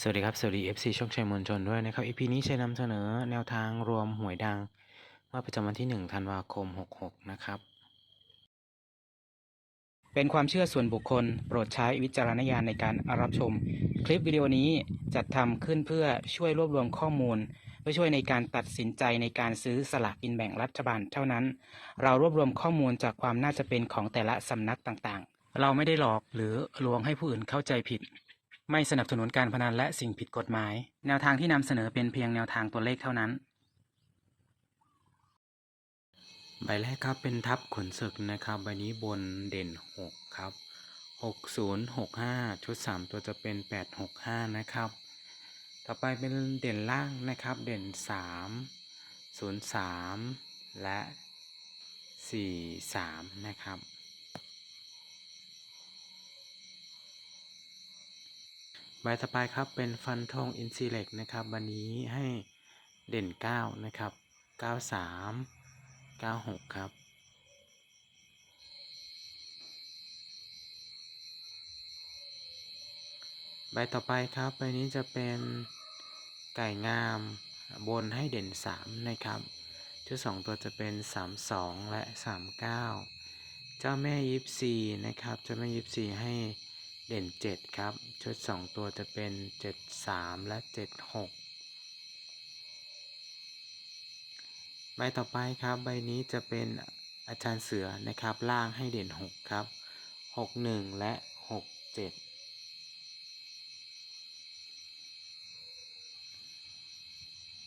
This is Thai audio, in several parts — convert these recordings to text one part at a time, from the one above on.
สวัสดีครับ สวัสดี FC ช่องชัยมวลชนด้วยนะครับ EP นี้จะนำเสนอแนวทางรวมหวยดังเมื่อประจำวันที่ 1 ธันวาคม 66 นะครับ เป็นความเชื่อส่วนบุคคล โปรดใช้วิจารณญาณในการรับชม คลิปวิดีโอนี้จัดทำขึ้นเพื่อช่วยรวบรวมข้อมูล เพื่อช่วยในการตัดสินใจในการซื้อสลากกินแบ่งรัฐบาลเท่านั้น เรารวบรวมข้อมูลจากความน่าจะเป็นของแต่ละสำนักต่างๆ เราไม่ได้หลอกหรือลวงให้ผู้อื่นเข้าใจผิด ไม่สนับสนุนการพนันและสิ่งผิดกฎหมาย แนวทางที่นำเสนอเป็นเพียงแนวทางตัวเลขเท่านั้น ใบแรกครับเป็นทับขนศึกนะครับ ใบนี้บนเด่น 6 ครับ 6065 ชุด 3 ตัวจะเป็น 865 นะครับ ต่อไปเป็นเด่นล่างนะครับ เด่น 3 03 และ 43 นะครับ ใบต่อไปครับเป็นฟันทองอินซีเล็กนะครับวันนี้ให้เด่น 9 นะครับ 93 96 ครับ ใบต่อไปครับใบนี้จะเป็นไก่งามบนให้เด่น 3 นะครับ ชุด 2 ตัวจะเป็น 32 และ 39 เจ้าแม่ยิปซีนะครับ เจ้าแม่ยิปซีให้ เด่น 7 ครับ ชุด 2 ตัวจะเป็น 73 และ 76 ใบต่อไปครับ ใบนี้จะเป็นอาจารย์เสือนะครับ ล่างให้เด่น 6 ครับ 61 และ 67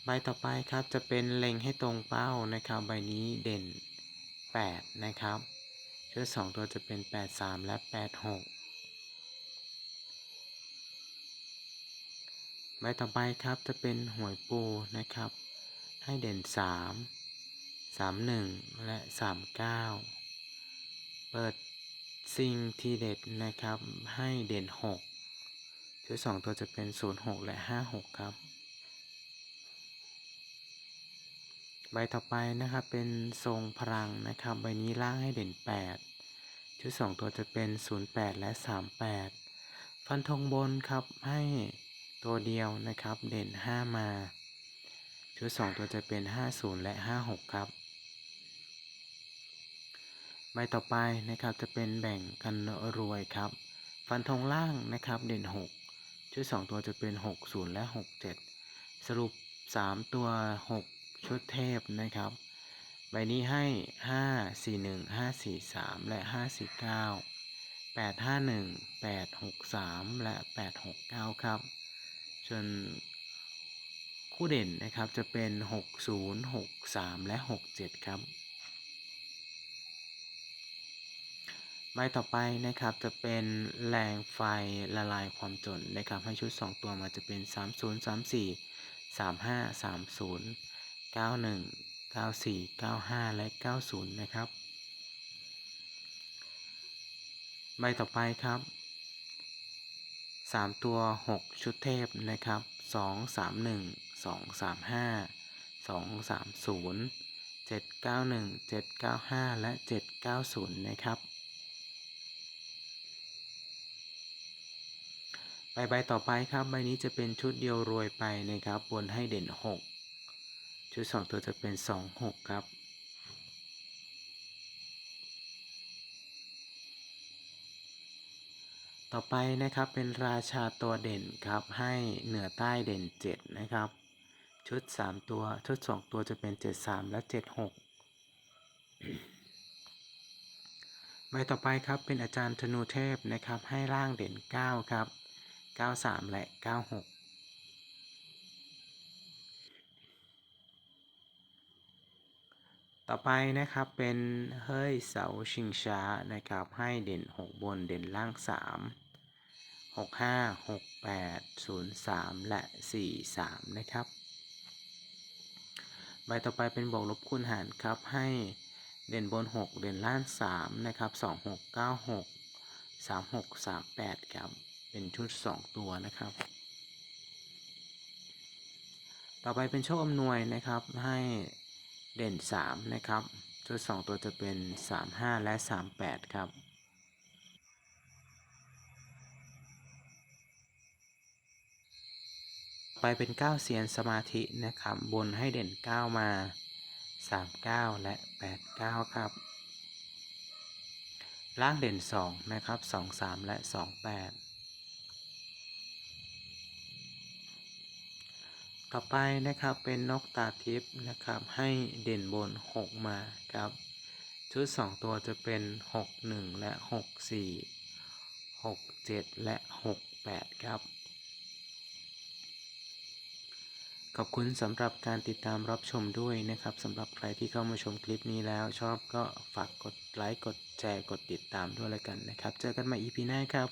ใบต่อไปครับจะเป็นเล็งให้ตรงเป้านะครับ ใบนี้เด่น 8 นะครับ ชุด 2 ตัวจะเป็น 8 3 และ 8 6 ต่อไปครับจะเป็นหวยปูนะครับ ให้เด่น 3 31 และ 39 เปิดซิงทีเด็ดนะครับ ให้เด่น 6 ชุด 2 ตัวจะเป็น 06 และ 56 ครับ ใบต่อไปนะครับเป็นทรงพลังนะครับ ใบนี้ล่างให้เด่น 8 ชุด 2 ตัวจะเป็น 08 และ 38 ฟันธงบนครับให้ ตัวเดียวนะครับ เด่น 5 มา ชุด 2 ตัวจะเป็น 50 และ 56 ครับ ใบต่อไปนะครับจะเป็นแบ่งกันรวยครับ ฟันธงล่างนะครับเด่น 6 ชุด 2 ตัวจะเป็น 60 และ 67 สรุป 3 ตัว 6 ชุดเทพนะครับ ใบนี้ให้ 5 4 1 5 4 3 และ 5 4 9 8 5 1 8 6 3 และ 8 6 9 ครับ ส่วนคู่เด่นนะครับจะเป็น 60 6 3 และ 67 ครับใบต่อไปนะครับจะเป็นแรงไฟละลายความจนนะครับให้ชุด 2 ตัวมาจะเป็น 30 34 35 30 91 94 95 และ 90 นะครับ ใบต่อไปครับ 3ตัว6ชุดเทพนะครับ2 3 1 2 3 5 2 3 0 7 9 1 7 9 5และ790นะครับใบใบต่อไปครับใบนี้จะเป็นชุดเดียวรวยไปนะครับบนให้เด่น 6 ชุด 2 ตัวจะเป็น 2 6 ครับ ต่อไปนะครับเป็นราชาตัวเด่นครับให้เหนือใต้เด่น 7 นะครับ ชุด 3 ตัว ชุด 2 ตัวจะเป็น 73 และ 76 ใบต่อไปครับเป็นอาจารย์ธนูเทพนะครับให้ร่างเด่น 9 ครับ 93 และ 96 ต่อไปนะครับเป็นเฮ้ยเสาชิงช้านะครับให้เด่น 6 บนเด่นล่าง 3 6 5 6 8 0 3 และ 4 3 นะครับ ใบต่อไปเป็นบวกลบคูณหารครับให้เด่นบน 6 เด่นล่าง 3 นะครับ 2 6 9 6 3 6 3 8 ครับ เป็นชุด 2 ตัวนะครับ ต่อไปเป็นโชคอำนวยนะครับให้ เด่น 3 นะครับ ชุด 2 ตัวจะเป็น 3 5 และ 38 ครับใเป็น 9เซียนสมาธินะครับ บนให้เด่น 9 มา 39 และ 89 ครับ ล่างเด่น 2 นะครับ 2 3 และ 2 8 ต่อไปนะครับเป็นนกตาทิพย์นะครับให้เด่นบน 6 มาครับ ชุด 2 ตัวจะเป็น 6 1 และ 6 4 6 7 และ 6 8 ครับ ขอบคุณสำหรับการติดตามรับชมด้วยนะครับสำหรับใครที่เข้ามาชมคลิปนี้แล้ว ชอบก็ฝากกดไลค์กดแชร์กดติดตามด้วยแล้วกันนะครับ เจอกันใหม่ EP หน้าครับ